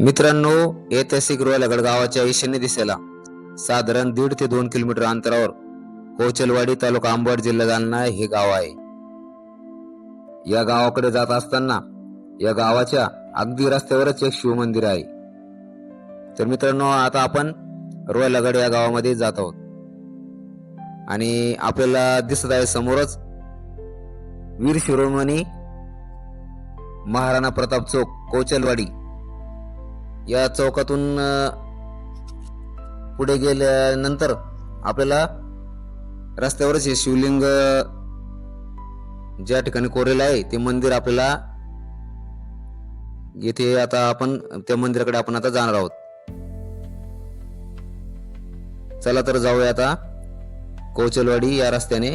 मित्रांनो ऐतिहासिक रोयलगड गावाच्या ईशान्य दिशेला साधारण दीड ते दोन किलोमीटर अंतरावर कोचलवाडी तालुका अंबड जिल्हा जालना हे गाव आहे. या गावाकडे जात असताना या गावाच्या अगदी रस्त्यावरच एक शिवमंदिर आहे. तर मित्रांनो आता आपण रोयलगड या गावामध्ये जात आहोत. आणि आपल्याला दिसत आहे समोरच वीर शिरोमणी महाराणा प्रताप चौक कोचलवाडी. या चौकातून पुढे गेल्यानंतर आपल्याला रस्त्यावरच हे शिवलिंग ज्या ठिकाणी कोरेलं आहे ते मंदिर आपल्याला येथे आता आपण त्या मंदिराकडे आपण आता जाणार आहोत. चला तर जाऊया आता कौचलवाडी या रस्त्याने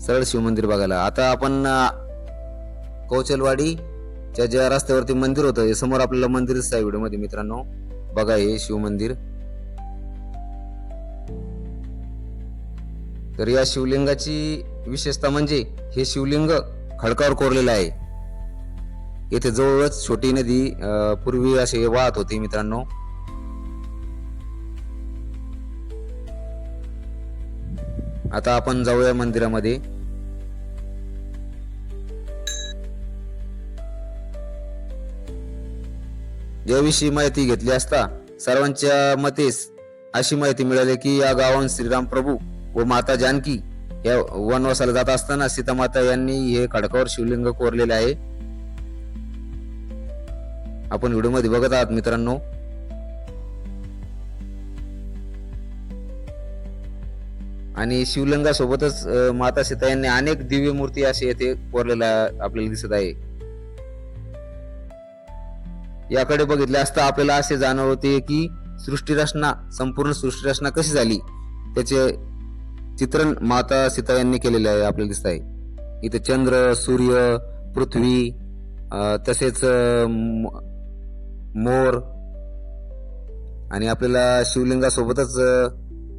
सरळ शिवमंदिर बघायला. आता आपण कौचलवाडी त्या ज्या रस्त्यावरती मंदिर होतं हे समोर आपल्याला मंदिर दिसत आहे व्हिडिओमध्ये मित्रांनो. बघा हे शिवमंदिर तर या शिवलिंगाची विशेषता म्हणजे हे शिवलिंग खडकावर कोरलेलं आहे. येथे जवळच छोटी नदी पूर्वी असे वाहत होती मित्रांनो. आता आपण जाऊया मंदिरामध्ये. याविषयी माहिती घेतली असता सर्वांच्या मतेस अशी माहिती मिळाली की या गावाहून श्रीराम प्रभू व माता जानकी या वनवासाला जात असताना सीता माता यांनी हे खडकावर शिवलिंग कोरलेले आहे. आपण व्हिडिओमध्ये बघत आहात मित्रांनो. आणि शिवलिंगासोबतच माता सीता यांनी अनेक दिव्य मूर्ती असे येथे कोरलेल्या आपल्याला दिसत आहे. याकडे बघितले असता आपल्याला असे जाणवते की सृष्टी रचना संपूर्ण सृष्टी रचना कशी झाली? त्याचे चित्रण माता सीता यांनी केलेले आहे आपल्याला दिसत आहे. इथे चंद्र सूर्य पृथ्वी तसेच मोर आणि आपल्याला शिवलिंगासोबतच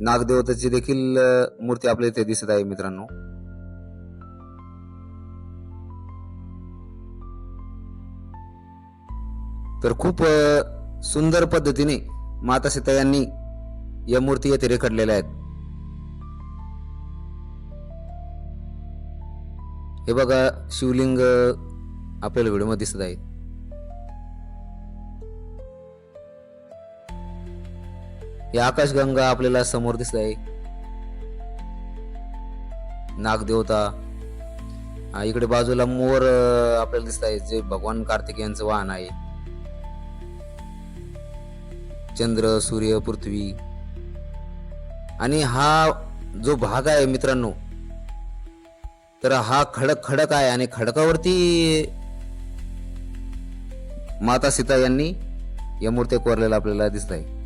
नागदेवताची देखील मूर्ती आपल्या इथे दिसत आहे मित्रांनो. तर खूप सुंदर पद्धतीने माता सीता यांनी या मूर्ती येथे रेखाटलेल्या आहेत. हे बघा शिवलिंग आपल्याला व्हिडिओमध्ये दिसत आहे. हे आकाशगंगा आपल्याला समोर दिसत आहे. नागदेवता. इकडे बाजूला मोर आपल्याला दिसत आहे. जे भगवान कार्तिक यांचं वाहन आहे. चंद्र सूर्य पृथ्वी. आणि हा जो भाग आहे मित्रांनो तर हा खडक खडक आहे आणि खडकावरती माता सीता यांनी या मूर्त्या कोरलेला आपल्याला दिसत आहे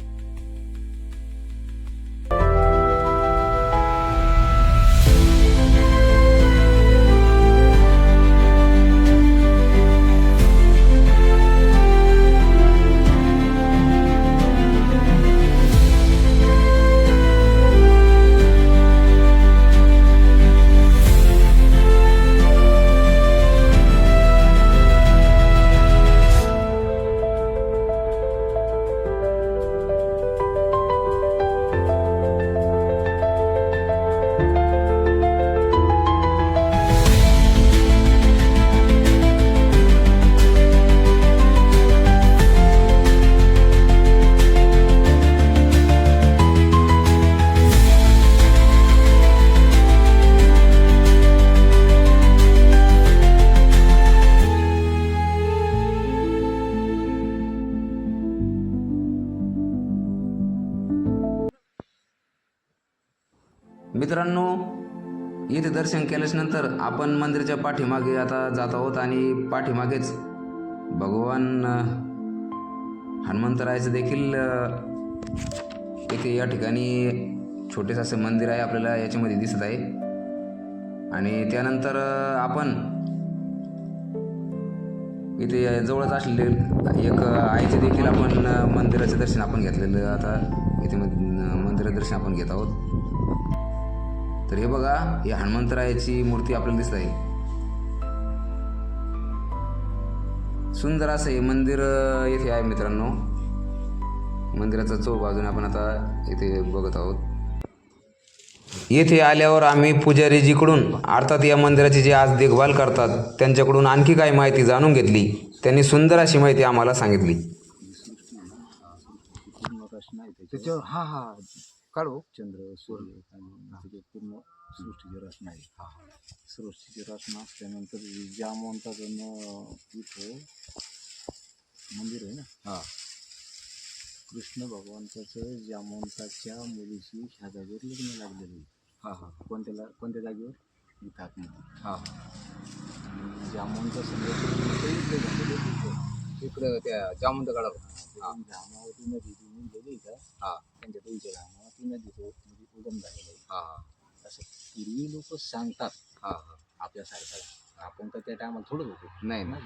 मित्रांनो इथे दर्शन केल्यानंतर आपण मंदिराच्या पाठीमागे आता जात आहोत आणि पाठीमागेच भगवान अ, हनुमंतरायाचं देखील एक या ठिकाणी छोटेसे असे मंदिर आहे आपल्याला याच्यामध्ये दिसत आहे. आणि त्यानंतर आपण इथे जवळच असलेले एक आईचे देखील आपण मंदिराचे दर्शन आपण घेतलेलं आता इथे मंदिराचं दर्शन आपण घेत आहोत. तर हे बघा ही हनुमंतरायाची मूर्ती आपल्याला दिसत आहे. सुंदर असं हे मंदिर येथे आहे मित्रांनो. मंदिराचा चौक अजून आपण आता इथे बघत आहोत. येथे आल्यावर आम्ही पुजारीजीकडून अर्थात या मंदिराची जे आज देखभाल करतात त्यांच्याकडून आणखी काही माहिती जाणून घेतली. त्यांनी सुंदर अशी माहिती आम्हाला सांगितली. हा हा काढू चंद्र सूर्य आणि पूर्ण सृष्टीची रचना आहे हा. सृष्टीची रचना असल्यानंतर ज्या मंत्राचं इथं मंदिर आहे ना? हा. कृष्ण भगवंताचं जामवंताच्या मुलीशी ह्या जागेवर लग्न लागलेलं आहे. हा हा. कोणत्या ला- कोणत्या जागेवर? इथं हा. आणि जामवंत समजा इकडे त्या जामून हा. धामावती नदी ती निघलेली का हा. त्यांच्या दोईच्या धामावर ती नदी तो म्हणजे उगम झालेला आहे हा हा. असं पूर्वी लोक सांगतात हा हा. आपल्यासारखं आपण तर त्या टायमाला थोडं होतो नाही. ना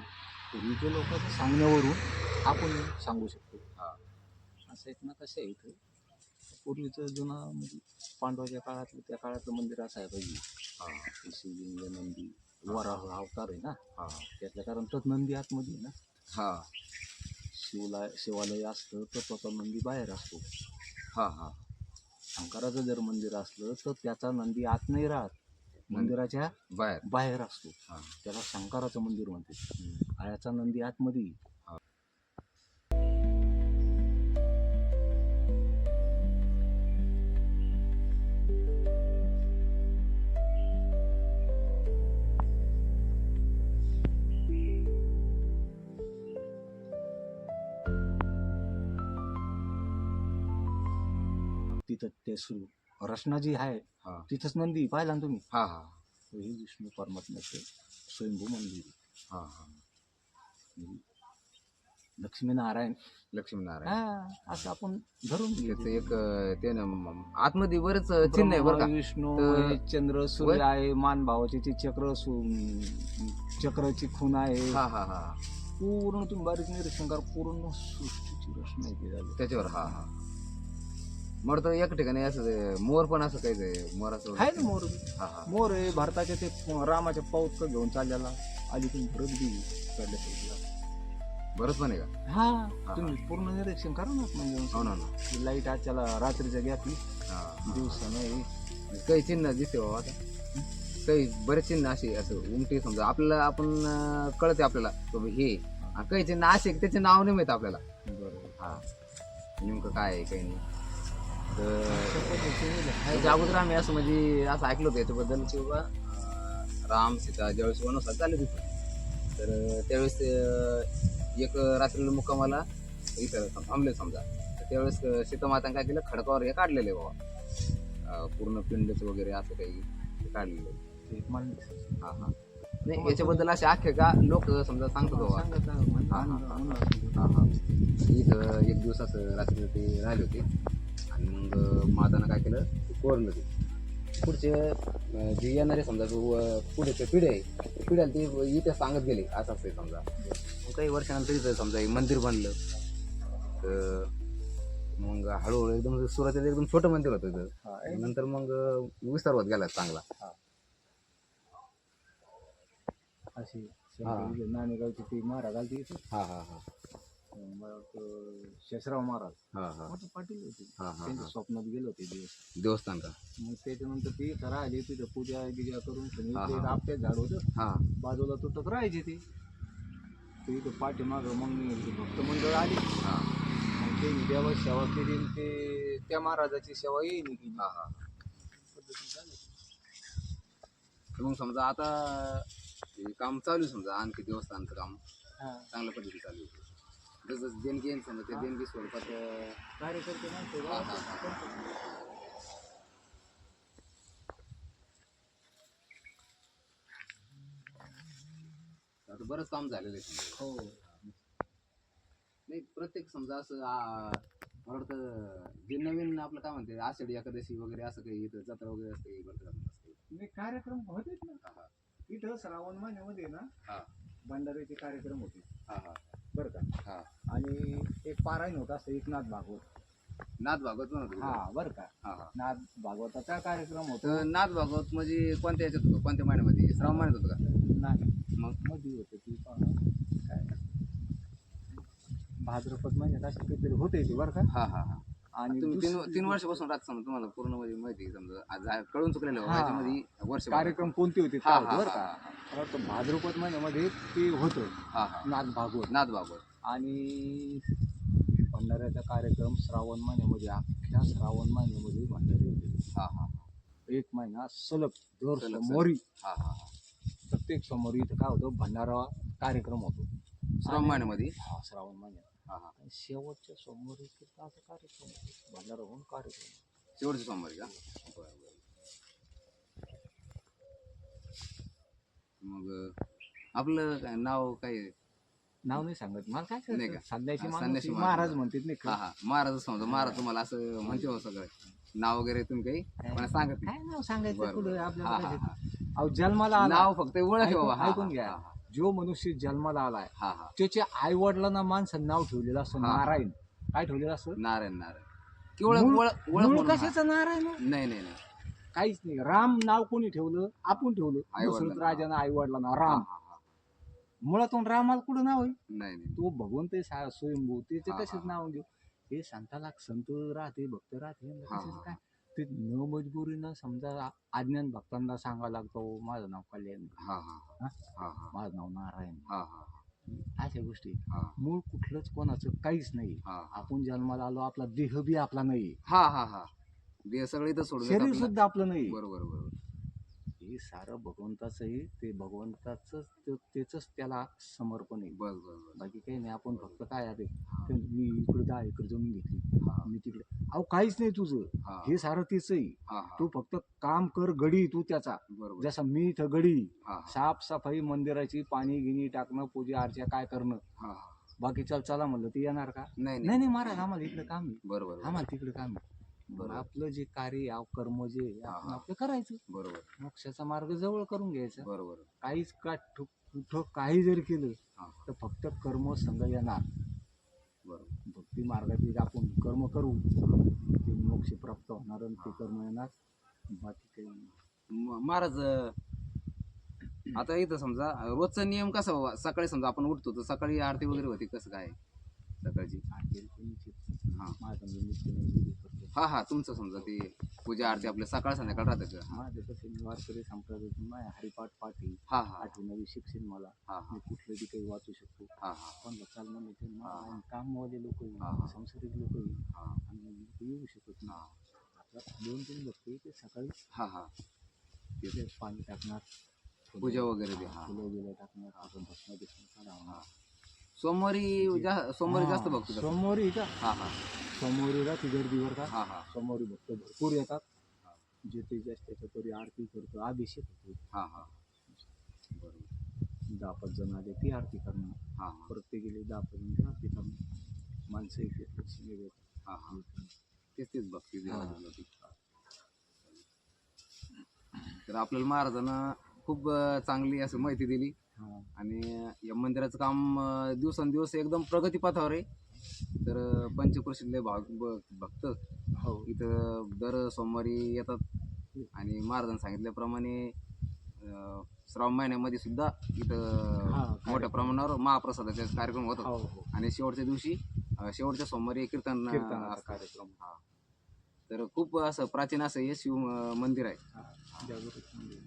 पूर्वीचे लोक सांगण्यावरून आपण सांगू शकतो हा. असं एक ना कसं आहे इथं पूर्वीचं जुना म्हणजे पांडवाच्या काळातलं त्या काळातलं मंदिर असं आहे पाहिजे हा. शिवलिंग नंदी वराह अवतार आहे ना हा. त्यातल्या कारण तोच नंदी आतमध्ये आहे ना हा. शिवला शिवालय असतं तर त्याचा नंदी बाहेर असतो. हा हा. शंकराचं जर मंदिर असलं तर त्याचा नंदी आत नाही राहत. मंदिराच्या बाहेर. बाहेर असतो. हा. त्याला शंकराचं मंदिर म्हणते आयाचा नंदी आतमध्ये. तिथं ते सुरू. रचना जी आहे हा. तिथंच नंदी पाहिला ना तुम्ही? हा हा. हे विष्णू परमात्म्याचं स्वयंभू मंदिर. हा हा. लक्ष्मीनारायण. लक्ष्मीनारायण. हा असं आपण धरून त्याचं घ्यायचं. एक अं, ते ना म- आतमध्ये बरेच चिन्ह आहे बरं का. विष्णू तर- आहे, चंद्र सूर्य वर- आहे मान भावाचे ते चक्र सु- चक्राची खून आहे. हा हा हा. पूर्ण तुम्ही बारीक निरीक्षण करा पूर्ण सृष्टीची रचना झाली. त्याच्यावर हा हा. मग तर एक ठिकाणी असं ते मोर पण असं काही ते मोर असं आहे ना मोर. हा हा. मोर आहे भारताच्या ते रामाच्या पाऊत घेऊन चाललेला. परत बी चालल्या साईडला. बरंच पण आहे का? हा तुम्ही पूर्ण निरीक्षण करा ना हो म्हणजे ना. ना लाइट आज त्याला रात्रीच्या घ्यातली हा दिवसा नाही काही चिन्ह दिसते बाबा आता. काही बरेच चिन्ह असे असं उमटी समजा. आपल्याला आपण अं, कळते आपल्याला हे. आणि काही चिन्ह असे की त्याचे नाव नाही माहीत आपल्याला. बरोबर. हा. नेमकं काय आहे काही नाही. तर. त्याच्या अगोदर आम्ही असं म्हणजे असं ऐकलं होतं याच्याबद्दल की बाबा राम सीता ज्यावेळेस वनवासात चालले तिथं तर त्यावेळेस एक रात्रीला मुक्कामाला इथं थांबले समजा. तर त्यावेळेस सीतामाताने काय केलं खडकावर हे काढलेलं आहे बाबा. पूर्ण पिंडच वगैरे असं काही काढलेलं आहे. हा हा. नाही याच्याबद्दल असे आखे का लोक समजा सांगतात बाबा. हा, हा, हा. हा हा. इथं एक दिवस असं रात्री ते राहिले होते. आणि मग मातानं काय केलं? ते कोरलं ते. पुढचे जे येणारे समजा जो अं, पुढे पिढी आहे पिढ्याला ते इथे सांगत गेले असं असते समजा. मग काही वर्षानंतर इथं समजा हे मंदिर बनलं. तर मग हळूहळू एकदम सुरुवातीला एकदम छोटं मंदिर होतं इथं. नंतर मग विस्तार होत गेला चांगला. अशी शंकरी नाणेगावची ती आलती इथे. हा हा हा. वाटतं शेषराव महाराज. हा हा. मोठे पाटील होते. हा हा त्यांच्या हा. स्वप्नात गेले होते दिवस. देवस्थान का? मग त्याच्यानंतर ती इथं राहिली तिथं पूजा गिजा करून हा, ते हा. आपल्याच झाड होतं. हा. बाजूला तुटक राहायची ती. ते इथं पाठीमागं मग मी भक्त मंडळ आली. हा. मग ते देवा सेवा केली आणि ते त्या महाराजाची सेवा येईन केली हा हा. तर मग समजा आता हे काम चालू आहे समजा आणखी देवस्थानचं काम हा. चांगल्या पद्धतीने चालू आहे. जसं देणगी येईल समजा त्या देणगी स्वरूपात अं, कार्यकर्ते माणसं हा, हा. आता बरंच काम झालेलं आहे समजा. हो. नाही प्रत्येक समजा असं आ, मला वाटतं जे नवीन आपलं काय म्हणते आषाढी एकादशी वगैरे असं काही इथं जत्रा वगैरे असते भरत असते नाही कार्यक्रम होतेच ना. हा हा. इथं श्रावण महिन्यामध्ये ना हा. भंडाऱ्याचे कार्यक्रम होते. हा हा. बरं का? हा. आणि एक पारायण होत असतं एकनाथ भागवत. नाथ भागवत पण होतं हा. बरं का. हा हा. नाथ भागवताचा कार्यक्रम होतो. तर नाथ भागवत म्हणजे कोणत्या याच्यात होतं? कोणत्या महिन्यामध्ये? श्रावण महिन्यात होतं का? नाही. मग? मध्ये होतं ती पहा. काय? भाद्रपद महिन्यात असे काहीतरी होते ते बरं का? हा हा हा. आणि तुम्ही तीन तीन वर्षापासून राहत समजा तुम्हाला पूर्ण म्हणजे माहिती आहे समजा. आज कळून चुकलेलं हा. वर्ष कार्यक्रम कोणते होते? हा हा बरं हा का? मला वाटतं भाद्रपद महिन्यामध्ये ते होतं. हा हा. नाथ भागवत. नाथ बाबर आणि भंडाऱ्याचा कार्यक्रम श्रावण महिन्यामध्ये अख्ख्या श्रावण महिन्यामध्ये भंडारे होते. हा हा एक महिना सलग दर सलग- सोमवारी. हा हा हा. प्रत्येक सोमवारी इथं काय होतं भंडारा कार्यक्रम होतो. श्रावण महिन्यामध्ये? हा श्रावण महिन्यात. हा हा. आणि शेवटच्या सोमवारी कार्यक्रम होतो. भंडारा होऊन कार्यक्रम शेवटची सोमवारी का? बरं बरं. मग अं, आपलं काय नाव काय? आहे? नाव नाही सांगत. मला काय नाही का? संध्याची हा, आहे. माणूस. महाराज म्हणतात नाही हा का? हा महाराज समजा महाराज तुम्हाला असं म्हणते हो सगळं. नाव वगैरे तुम्ही काही मला सांगत नाही. काय नाव सांगायचं? बरं, पुढे बरं. हा आपल्याला हा काय हा. ते- अहो जन्माला आला. नाव फक्त आहे ऐकून- बाबा. हा, ऐकून हा, घ्या. हा, जो मनुष्य जन्माला आलाय हा हा. त्याच्या आई वडिलांना माणसं नाव ठेवलेलं असतं हा. नारायण. काय ठेवलेलं असतं नारायण नारायण. केवळ मूळ- ओळख ओळख मूळ म्हणून हा. कशाचं नारायण? नाही नाही नाही. काहीच नाही. राम नाव कोणी ठेवलं? आपण ठेवलं. दशरथ राजानं आई वडिलांना राम. हा, हा. मुळातून रामाला कुठं नाव आहे? नाही नाही. तो भगवंत आहे सा- स्वयंभू. त्याचे हा, कसेच हा. नाव घेऊ? हे संताला संत राहते भक्त राहते. यांना हा, कशाचं हा. काय? ते न मजबुरीनं समजा अज्ञान भक्तांना सांगा लागतो माझं नाव कल्याण. हा हा हा? हा? हा माझं नाव नारायण. हा हा अशा गोष्टी. हा. मूळ कुठलंच कोणाचं काहीच नाही. हा. आपण जन्माला आलो आपला देह बी आपला नाही. हा हा हा. ते सगळे इथं सोडून शरीर सुद्धा आपलं नाही. बरोबर बरोबर. हे सारं भगवंताचं आहे ते भगवंताच त्याच त्याला समर्पण आहे. बस बस बस. बाकी काही नाही आपण फक्त काय आहे ते मी इकडे दहा एकर जमीन घेतली. हा. मी तिकडे. अहो काहीच नाही तुझं. हा. हे सारं तीच आहे हा हा. तू फक्त काम कर गडी तू त्याचा. बरोबर. जसा मी इथं गडी हा हा. साफसफाई मंदिराची पाणी गिनी टाकणं पूजा अर्चा काय करणं. हा हा. बाकी चल चला म्हणलं ते येणार का? नाही नाही. नाही नाही महाराज आम्हाला इकडे काम आहे. बरोबर बरोबर. आम्हाला तिकडे काम आहे. बरोबर. आपलं जे कार्य आहे, कर्म जे आहे, हा, आपण हा. आपलं करायचं. बरोबर. मोक्षाचा मार्ग जवळ करून घ्यायचा. बरोबर. काहीच का ठु- कुठं काही जरी केलं हा तर फक्त कर्म संघ येणार. बरोबर. भक्ती मार्गात एक आपण कर्म करू ते मोक्ष प्राप्त होणार आणि ते कर्म येणार. बाकी काही नाही. म- महाराज अं, आता इथं समजा अं, रोजचा नियम कसा बाबा? सकाळी समजा आपण उठतो तर सकाळी आरती वगैरे होती कसं काय? सकाळची. आरती हा. माझा मी नित्य नैवेद्य करतो हा हा तुमचं समजा ते पूजा आरती आपल्या सकाळ संध्याकाळ राहतात कसं मी वारकरी संप्रदायातून हरिपाठ पाठी हा हा. आठवी नवी शिक्षण मला. हा मी हा. कुठलं बी काही वाचू शकतो. हा हा. पण चालणं नाही ते हा. कामवाले लोक हा, हा. संसारिक लोक हा. आणि ते येऊ शकत हा. नाही आता दोन तीन भक्त ते सकाळी. हा हा. तिथे पाणी टाकणार. पूजा वगैरे ते हा. फुलं बिलं टाकणार. आपण भस्म बिस्म काढावं. सोमवारी जा- सोमवारी जास्त बघतो? सोमवारी का हा हा. सोमवारी राहते गर्दीवर का हा हा. सोमवारी भक्त भरपूर येतात. जे ते जास्त त्याच्या तरी आरती करतो अभिषेक होतो. हा हा. बरोबर. दहा पाच जण आले ती आरती करणार. हा हा. परत ते गेले दहा पाच जण ती आरती करणार. माणसं इथे. हा हा. तेच तेच भक्ती देवाची होती. तर आपल्याला महाराजांना खूप अं, चांगली असं माहिती दिली. आणि या मंदिराचं काम अं, दिवसेंदिवस एकदम प्रगतीपथावर आहे. तर अं, पंचकृषीतले भाग ब- भक्त. हो. इथं दर सोमवारी येतात. आणि महाराजांनी सांगितल्याप्रमाणे अं, श्रावण महिन्यामध्ये सुद्धा इथं मोठ्या प्रमाणावर महाप्रसादाचे कार्यक्रम होतात हो हो. आणि शेवटच्या दिवशी अं, शेवटच्या सोमवारी कीर्तन अं, कीर्तनाचा असतं. कार्यक्रम. हा. तर खूप असं प्राचीन असं हे शिव अं, मंदिर आहे. हा, जागृत मंदिर.